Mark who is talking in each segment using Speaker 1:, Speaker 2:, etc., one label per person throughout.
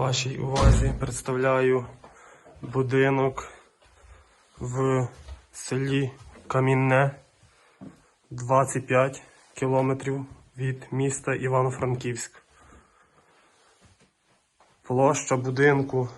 Speaker 1: Вашій увазі представляю будинок в селі Камінне 25 кілометрів від міста Івано-Франківськ. Площа будинку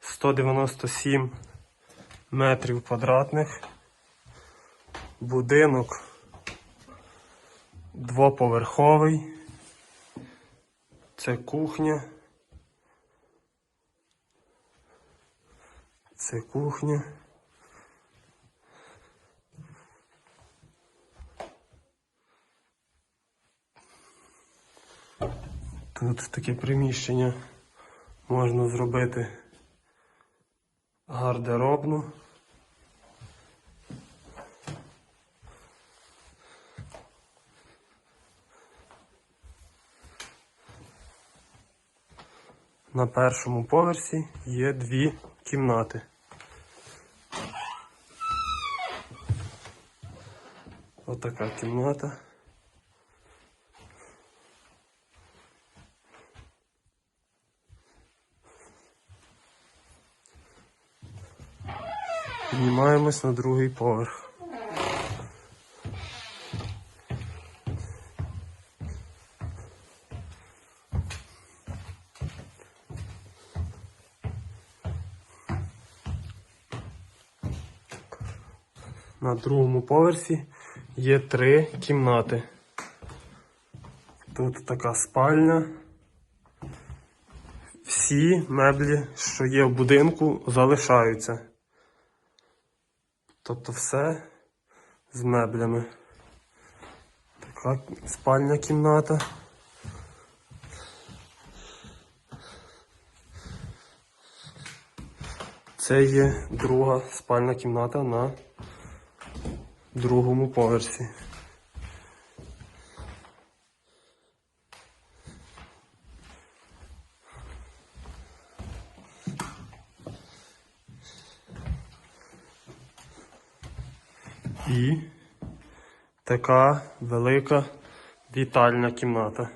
Speaker 1: 197 метрів квадратних. Будинок двоповерховий. Це кухня. Це кухня. Тут таке приміщення можна зробити гардеробну. На першому поверсі є дві кімнати. Отака кімната. Піднімаємось на другий поверх. На другому поверсі є три кімнати. Тут така спальня. Всі меблі, що є в будинку, залишаються. Тобто все з меблями. Така спальня кімната. Це є друга спальна кімната на другому поверсі. І така велика вітальна кімната.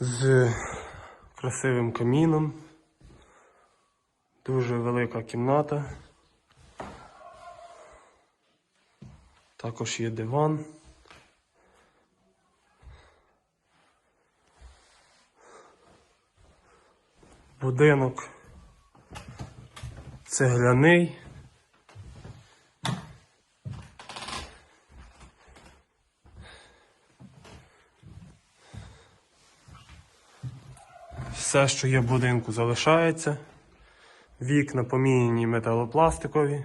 Speaker 1: З красивим каміном. Дуже велика кімната. Також є диван. Будинок цегляний. Все, що є в будинку, залишається. Вікна поміняні металопластикові.